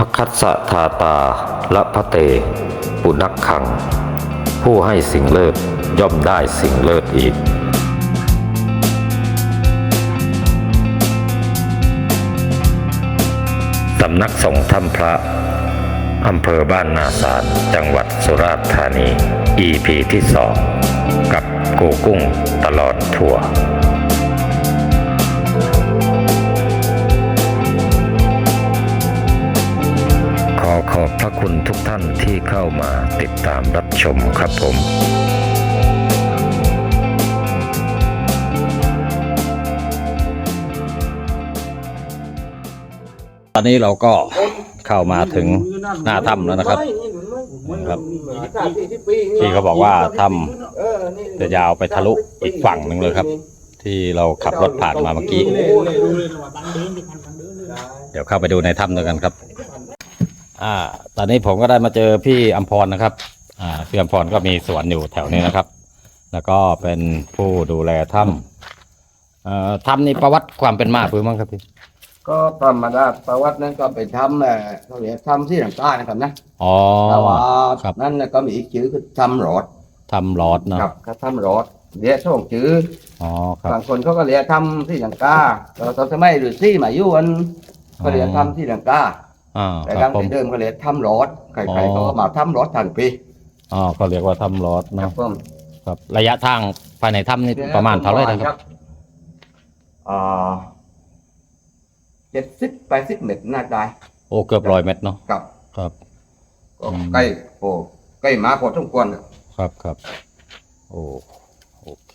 อคัสสะทาตาละพะเต ปุนักขัง ผู้ให้สิ่งเลิศย่อมได้สิ่งเลิศอีก สำนักสงฆ์ถ้ำพระ อำเภอบ้านนาสารจังหวัดสุราษฎร์ธานี EP ที่สองกับกูกุ้งตลอดทัว ทุกท่านที่เข้ามาติดตามรับชมครับผมตอนนี้เราก็เข้ามาถึงหน้าถ้ำแล้วนะครับครับ ที่เขาบอกว่าถ้ำจะยาวไปทะลุอีกฝั่งหนึ่งเลยครับ ที่เราขับรถผ่านมาเมื่อกี้ เดี๋ยวเข้าไปดูในถ้ำด้วยกันครับ อ่า ตอนนี้ผมก็ได้มาเจอพี่อัมพรนะครับ อ่าพี่อัมพรก็มีสวนอยู่แถวนี้นะครับ แล้วก็เป็นผู้ดูแลถ้ำเอ่อถ้ำนี่ประวัติความเป็นมาพื้นมั้งครับพี่ ก็ธรรมดาประวัตินั้นก็ไปทำเอ่อเขาเรียกทำที่ต่างๆนะครับนะอ๋อ แต่ว่าครับ นั่นน่ะก็มีอีกชื่อคือทำรอดทำหลอดเนาะครับเขาทำรอดเรียกช่องชื่ออ๋อครับ บางคนเขาก็เรียกทำที่ต่างกาเราตอนสมัยฤาษีมาอยู่อันก็เรียกทำที่ต่างกา อ่าแต่คดัรับงผม แต่เดิมก็เรียกทำรอดใครอ๋อๆเขาก็มาทำรอดทันปีอ๋อเขาเรียกว่าทำหลอดครัเนาะบผมครับระยะทางภายในถ้ำนี่ประมาณเท่าไหร่นะครับอ่าเจ็ดสิบแปดสิบเมตรน่าได้โอ้เกือบร้อยเมตรเนาะครับครับ ก็อืม ใกล้โอ้ใกล้หมาพอสมควรครับครับโอ้โอเค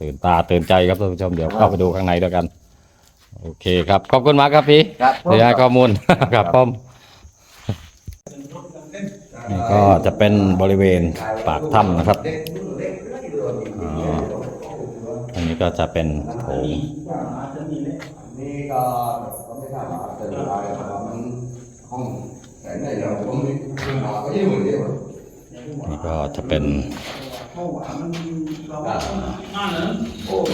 ตื่นตาตื่นใจครับท่านผู้ชมเดี๋ยวเข้าไปดูข้างในด้วยกัน โอเคครับ ขอบคุณมากครับพี่ครับผมเดี๋ยวให้ข้อมูล ครับผมนี่ก็จะเป็นบริเวณปากถ้ำนะครับอ๋ออันนี้ก็จะเป็นโถง นี่ก็ก็ไม่ทราบว่าจะเป็นอะไรเพราะว่ามันห้องแต่ในเราผมมีปัญหาก็ยิ่งเหมือนเดิมนี่ก็จะเป็น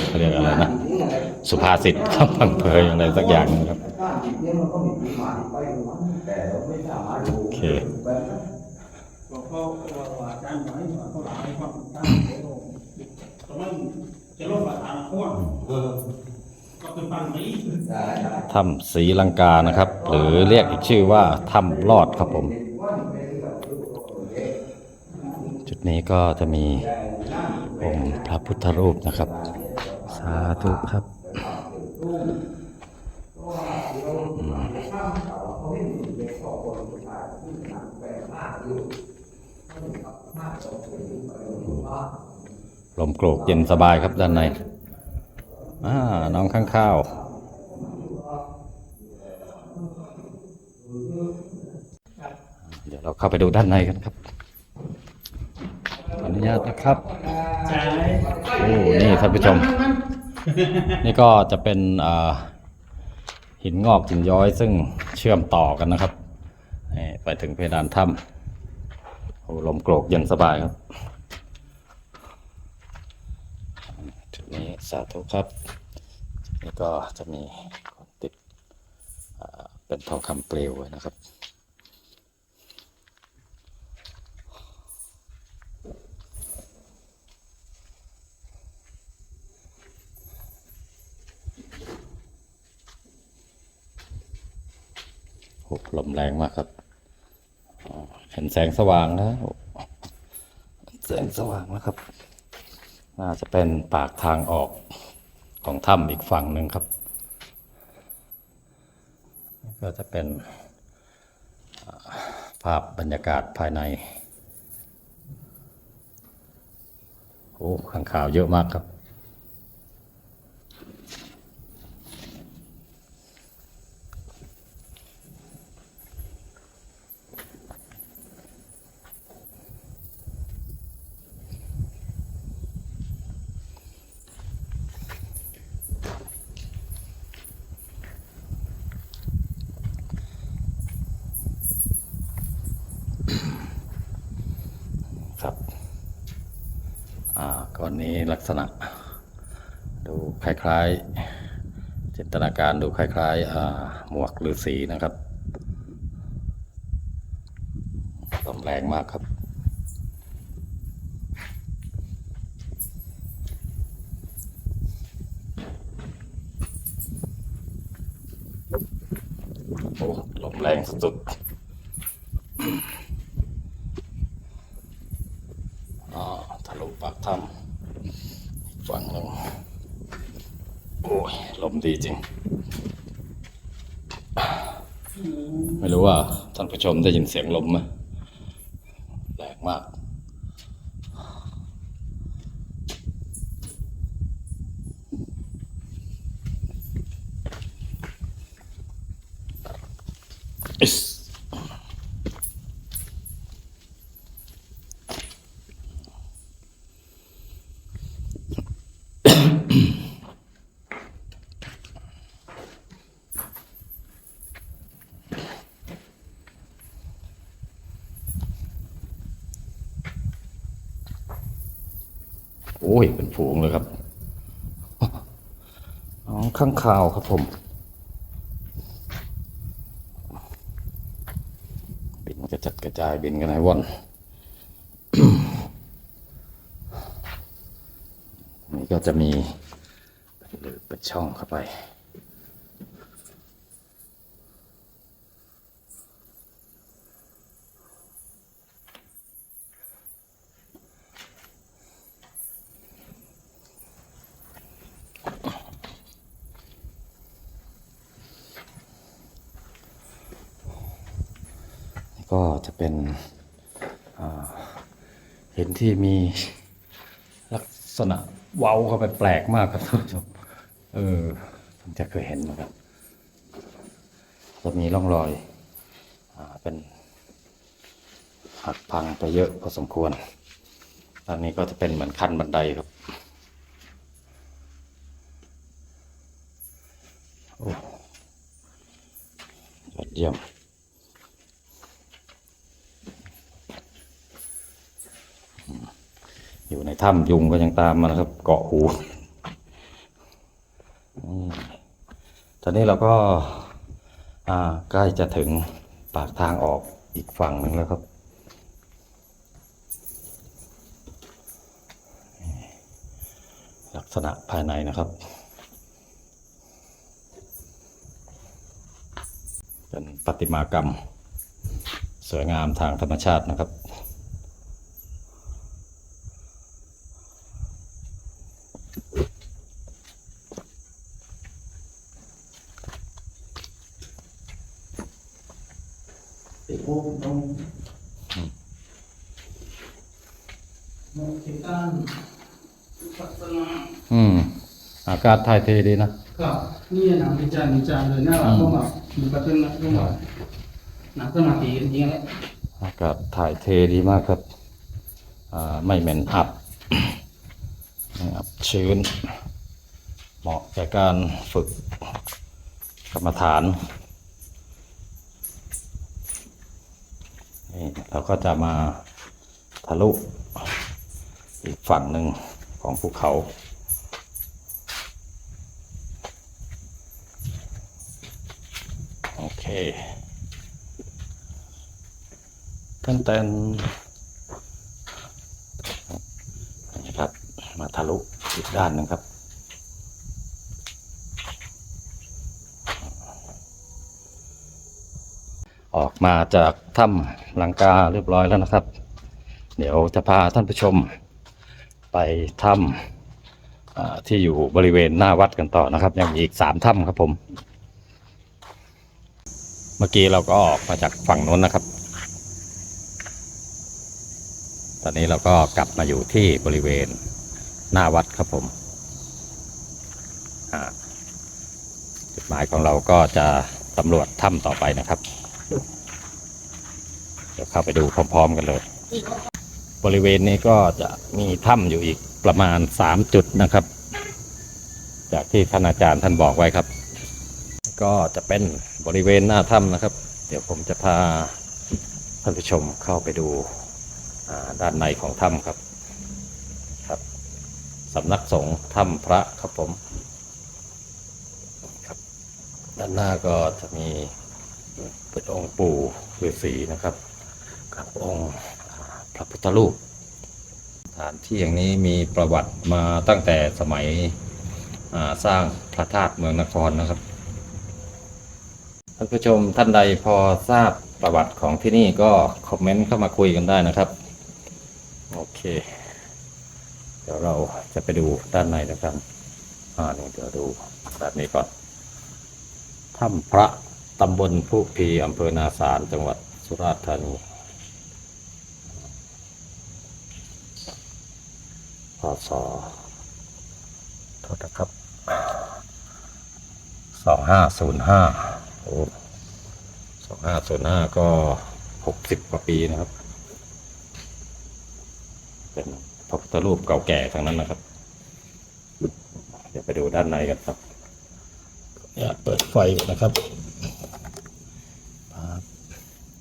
เขาเรียกอะไรนะ สุภาษิตคำพังเพยอะไรสักอย่างนะครับการจิตเนี่ยมันก็มีที่มาที่ไปของมันแต่เราไม่สามารถรู้โอเคได้ได้ถ้ำศรีลังกานะครับ หรือเรียกอีกชื่อว่าถ้ำลอดครับผม จุดนี้ก็จะมีองค์พระพุทธรูปนะครับ สาธุครับอืม ลมโกรกเย็นสบายครับด้านในอ่าน้องข้างข้าวเดี๋ยวเราเข้าไปดูด้านในกันครับอนุญาตนะครับ โอ้ นี่ท่านผู้ชม นี่ก็จะเป็นหินงอกหินย้อยซึ่งเชื่อมต่อกันนะครับไปถึงเพดานถ้ำโอ้ลมโกรกเย็นสบายครับจุดนี้สาธุครับนี้ก็จะมีติดเป็นทองคำเปลวไว้นะครับ โอ้ลมแรงมากครับอ๋อเห็น แสงสว่างแล้วแสงสว่างแล้วครับ น่าจะเป็นปากทางออกของถ้ำอีกฝั่งหนึ่งครับ ก็จะเป็นภาพบรรยากาศภายใน โอ้ข้างข่าวเยอะมากครับ ครับก่อนนี้ลักษณะ ดูคล้ายๆ จินตนาการดูคล้ายๆหมวกหรือสีนะครับต่ำแรงมากครับ ลมดีจริง ไม่รู้ว่าท่านผู้ชมได้ยินเสียงลมไหมแรงมาก โอ้ยเป็นฝูงเลยครับน้อข้างข่าวครับผม บินกระจัดกระจายบินกันไหนวันนี่ก็จะมีเป็นหรือเป็นช่องเข้าไป ก็จะเป็นอ่าเห็นที่มีลักษณะเว้าเข้าไปแปลกมากครับท่านผู้ชมเออผมจะเคยเห็นนะครับ จะมีร่องรอยอเป็นหักพังไปเยอะพอสมควรอันนี้ก็จะเป็นเหมือนขั้นบันไดครับ โอ้ยอดเยี่ยม อยู่ ในถ้ำยุงก็ยังตามมานะครับ เกาะหูตอนนี้เราก็ใกล้จะถึงปากทางออกอีกฝั่งหนึ่งแล้วครับ ลักษณะภายในนะครับ เป็นประติมากรรม สวยงามทางธรรมชาตินะครับ Melakukan Paksana อืม อากาศถ่ายเทดีนะ Kak Ni yang nak bincang bincang tu Nak apa mak Bukan tu nak tu mak Nak tu mati Ini kan อากาศถ่ายเทดีมากครับ อ่า ไม่เหม็นอับไม่อับชื้น เหมาะแก่การฝึกกรรมฐาน นี่เราก็จะมาทะลุอีกฝั่งหนึ่งของภูเขา โอเคตั้งแต่นะครับ มาทะลุอีกด้านหนึ่งครับ ออก มาจากถ้ำหลังกาเรียบร้อยแล้วนะครับ เดี๋ยวจะพาท่านผู้ชม ไปถ้ำที่อยู่บริเวณหน้าวัดกันต่อนะครับ ยังมีอีกสามถ้ำครับผม เมื่อกี้เราก็ออกมาจากฝั่งโน้นนะครับ ตอนนี้เราก็กลับมาอยู่ที่บริเวณหน้าวัดครับผมจุดหมายของเราก็จะสำรวจถ้ำต่อไปนะครับ เดี๋ยวเข้าไปดูพร้อม ๆ กันเลย บริเวณนี้ก็จะมีถ้ำอยู่อีกประมาณสามจุดนะครับ จากที่ท่านอาจารย์ท่านบอกไว้ครับ ก็จะเป็นบริเวณหน้าถ้ำนะครับ เดี๋ยวผมจะพาท่านผู้ชมเข้าไปดูด้านในของถ้ำครับครับสำนักสงฆ์ถ้ำพระครับผมครับ ด้านหน้าก็จะมีเป็นองค์ปู่ฤาษีนะครับ กับองค์พระพุทธรูปสถานที่อย่างนี้มีประวัติมาตั้งแต่สมัยสร้างพระธาตุเมืองนครนะครับท่านผู้ชมท่านใดพอทราบประวัติของที่นี่ก็คอมเมนต์เข้ามาคุยกันได้นะครับ โอเค เดี๋ยวเราจะไปดูด้านในนะครับอ่านี่เดี๋ยวดูแบบนี้ก่อนถ้ำพระตำบลผู้พีอำเภอนาสารจังหวัดสุราษฎร์ธานี พศโทษนะครับสองห้าศูนย์ห้าโอ้สองห้าศูนย์ห้าก็หกสิบกว่าปีนะครับ เป็นพระพุทธรูปเก่าแก่ทั้งนั้นนะครับ เดี๋ยวไปดูด้านในกันครับ เนี่ยเปิดไฟก่อนนะครับปั๊บ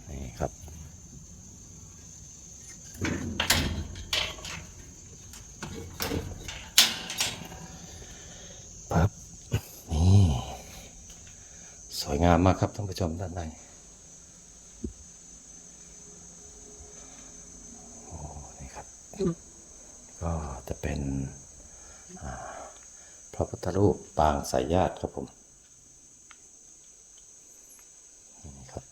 นี่ครับ ปั๊บ นี่ สวยงา มาครับท่านผู้ชมด้านในโอ้นี่ครับ ก็จะเป็นพระพุทธรูปปางสายญาติครับผมนี่ครับ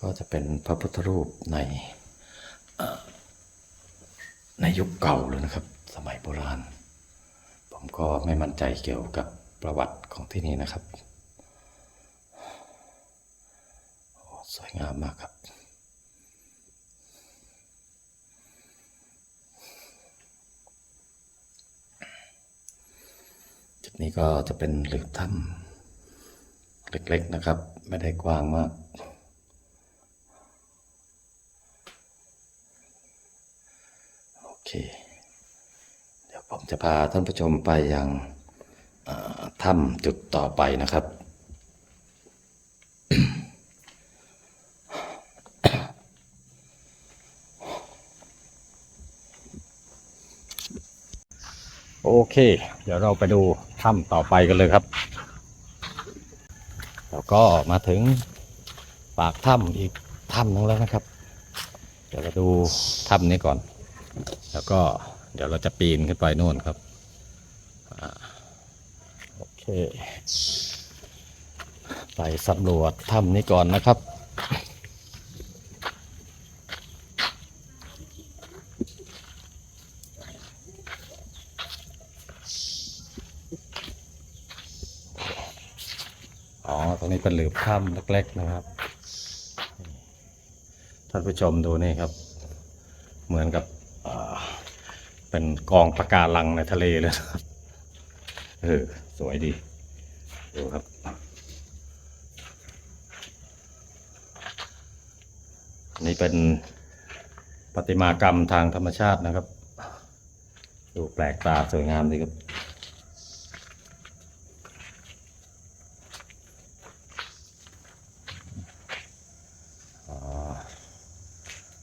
ก็จะเป็นพระพุทธรูปในในยุคเก่าเลยนะครับ สมัยโบราณ ผมก็ไม่มั่นใจเกี่ยวกับ ประวัติของที่นี่นะครับ สวยงามมากครับ จุดนี้ก็จะเป็นหลืบถ้ำเล็กๆนะครับ ไม่ได้กว้างมากโอเค เดี๋ยวผมจะพาท่านผู้ชมไปยัง ถ้ำจุดต่อไปนะครับ โอเค เดี๋ยวเราไปดูถ้ำต่อไปกันเลยครับแล้วก็มาถึงปากถ้ำอีกถ้ำหนึงแล้วนะครับ เดี๋ยวเราดูถ้ำนี้ก่อน แล้วก็เดี๋ยวเราจะปีนขึ้นไปโน่นครับอ่า ไปสำรวจถ้ำนี้ก่อนนะครับ อ๋อ ตรงนี้เป็นหลืบถ้ำเล็กๆนะครับ ท่านผู้ชมดูนี่ครับ เหมือนกับเเป็นกองปะการังในทะเลเลยครับ เออ สวยดีดูครับ นี่เป็นประติมากรรมทางธรรมชาตินะครับ ดูแปลกตาสวยงามดีครับ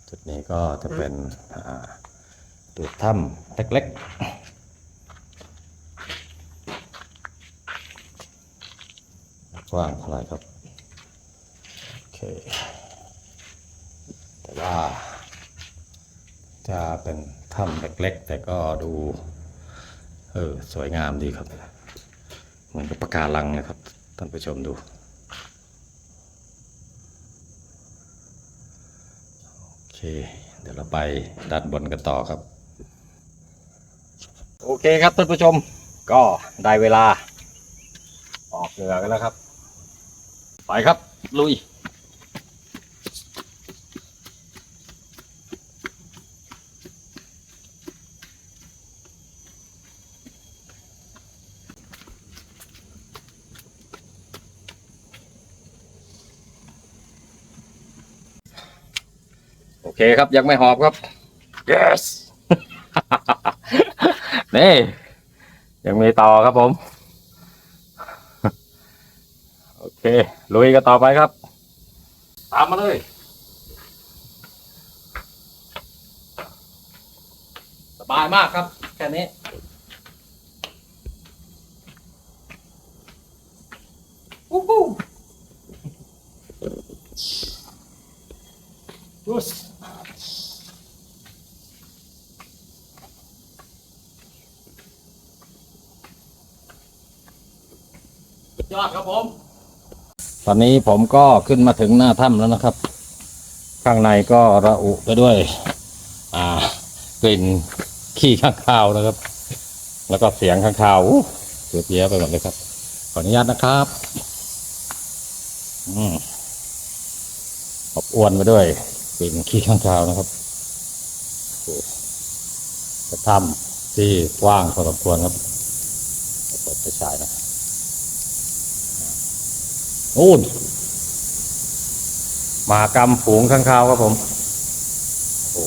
จุดนี้ก็จะเป็นอ่าดูถ้ำเล็กๆ ว้างเท่าไหร่ครับ โอเค แต่ว่า จะเป็นถ้ำเล็กๆ แต่ก็ดู เออ สวยงามดีครับ เหมือนกับปะการังนะครับ ท่านผู้ชมดู โอเค เดี๋ยวเราไปด้านบนกันต่อครับ โอเคครับท่านผู้ชม ก็ได้เวลาออกเรือกันแล้วครับ ไปครับ ลุย โอเคครับ ยังไม่หอบครับ yes นี่ ยังมีต่อครับผม โอ เคลุยกันต่อไปครับ ตามมาเลยสบายมากครับแค่นี้วู้ฮู้ Bagus. ยอดครับผม ตอนนี้ผมก็ขึ้นมาถึงหน้าถ้ำแล้วนะครับ ข้างในก็ระอุไปด้วย อ่ากลิ่นขี้ข้างคาวนะครับ แล้วก็เสียงข้างคาวเสือเพี้ยไปหมดเลยครับ ขออนุญาตนะครับ อืมอบอวนไปด้วยกลิ่นขี้ข้างคาวนะครับโอ้กระถ้ำที่กว้างพอสมควรครับเปิดไฟฉายนะ นู่นมากรรมฝูงข้างคาวครับผม โอ้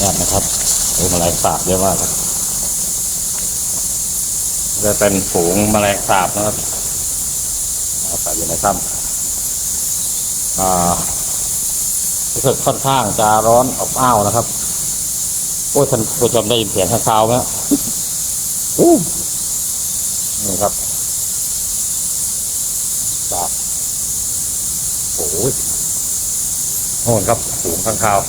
ยากนะครับโอ้แมลงสาบเยอะมากครับ จะเป็นฝูงแมลงสาบนะครับอาศัยอยู่ในถ้ำอ่ารู้สึกค่อนข้างจะร้อนอบอ้าวนะครับ โอ้ยท่านผู้ชมได้ยินเสียงข้างคาไหมอู้นี่ครับสาบโอ้ยโน่นครับ ฝูงข้างคาว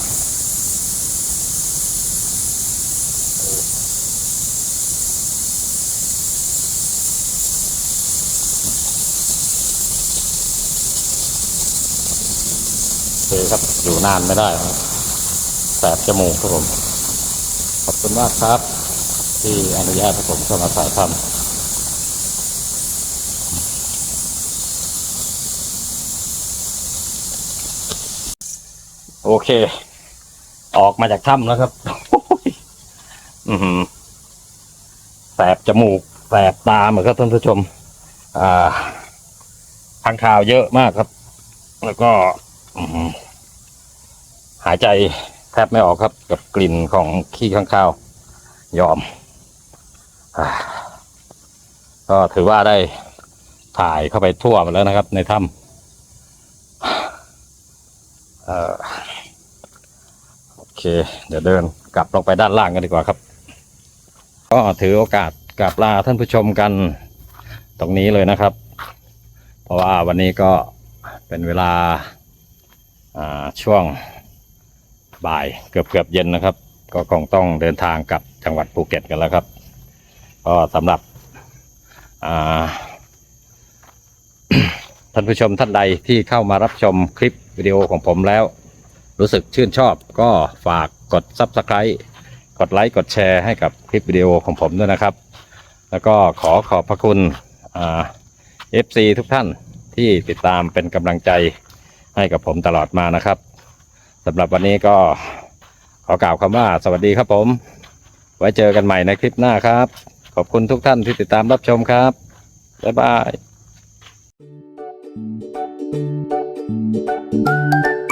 โอเคครับ อยู่นานไม่ได้ครับแสบจมูกครับผม ขอบคุณมากครับ ที่อนุญาตให้ผมเข้ามาถ่ายทำโอเค ออกมาจากถ้ำแล้วครับ อือหือแสบจมูกแสบตาเหมือนครับท่านผู้ชม อ่าทางข่าวเยอะมากครับ แล้วก็ อืม หายใจแทบไม่ออกครับกับกลิ่นของขี้ข้างคาวยอม ก็ถือว่าได้ถ่ายเข้าไปทั่วหมดแล้วนะครับ ในถ้ำโอเค เดี๋ยวเดินกลับลงไปด้านล่างกันดีกว่าครับ ก็ถือโอกาสกลับลาท่านผู้ชมกันตรงนี้เลยนะครับ เพราะว่าวันนี้ก็เป็นเวลาาช่วง บ่ายเกือบเกือบเย็นนะครับ ก็คงต้องเดินทางกลับจังหวัดภูเก็ตกันแล้วครับ ก็สำหรับท่านผู้ชมท่านใดที่เข้ามารับชมคลิปวิดีโอของผมแล้ว รู้สึกชื่นชอบก็ฝากกด Subscribe กดไลค์กดแชร์ให้กับคลิปวิดีโอของผมด้วยนะครับ แล้วก็ขอขอบพระคุณเอ่า FC ทุกท่านที่ติดตามเป็นกำลังใจให้กับผมตลอดมานะครับ สำหรับวันนี้ก็ขอกล่าวคำว่าสวัสดีครับผม ไว้เจอกันใหม่ในคลิปหน้าครับ ขอบคุณทุกท่านที่ติดตามรับชมครับ บ๊ายบาย Thank you.